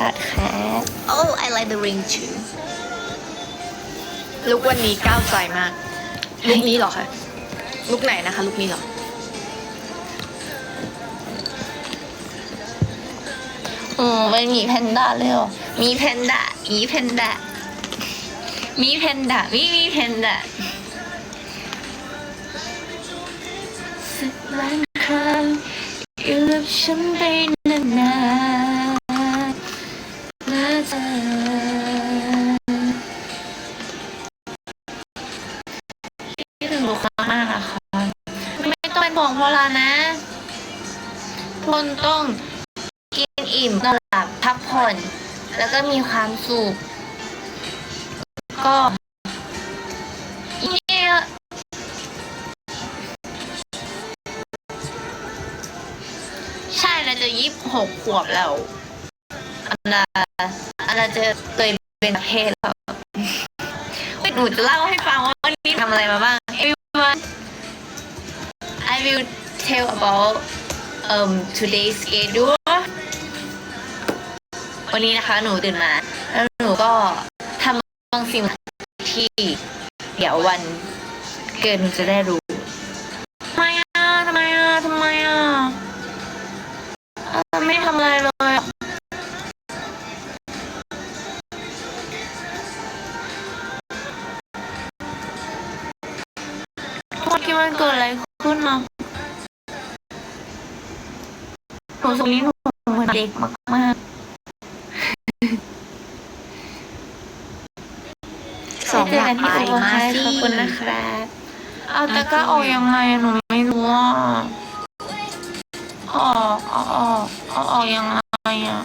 การ์ดค่ะ Oh I like the ring too ลุกวันนี้ก้าวใจมาก ลุกนี้เหรอคะลุกไหนนะคะ ลุกนี้เหรอโอ้เป็นหมีแพนด้าเลยเหรอ มีแพนด้าอีแพนด้ามีแพนด้ามีมีแพนด้าสักล้านครั้งอยู่กับฉันไปนาน ไม่ต้องพวกเรานะทุกคนต้องกินอิ่มนอนหลับพักผ่อน แล้วก็มีความสุข ก็เนี่ยใช่เราจะยี่สิบหกขวบแล้วอันดาอันดาจะเคยเป็นเพศแล้วหนูจะเล่าให้ฟังว่าวันนี้ทำอะไรมาบ้าง will tell about um today's schedule วันนี้นะคะหนูตื่นมา แล้วหนูก็ทำบางสิ่งที่เดี๋ยววันเกิดหนูจะได้รู้ทำไมอะทำไมอะทำไมอะไม่ทำอะไรเลยทุกคนคิดว่ามันเกิดอะไร ขึ้นมาหนูตรงนี้หนูเหมือนเด็กมากๆสองอยากไปเจกันมาที่สิโอขอบคุณนะครับเอาตะกร้าออกยังไงอะหนูไม่รู้อะออกเอาออกเอาออกยังไงอะทำไมอะ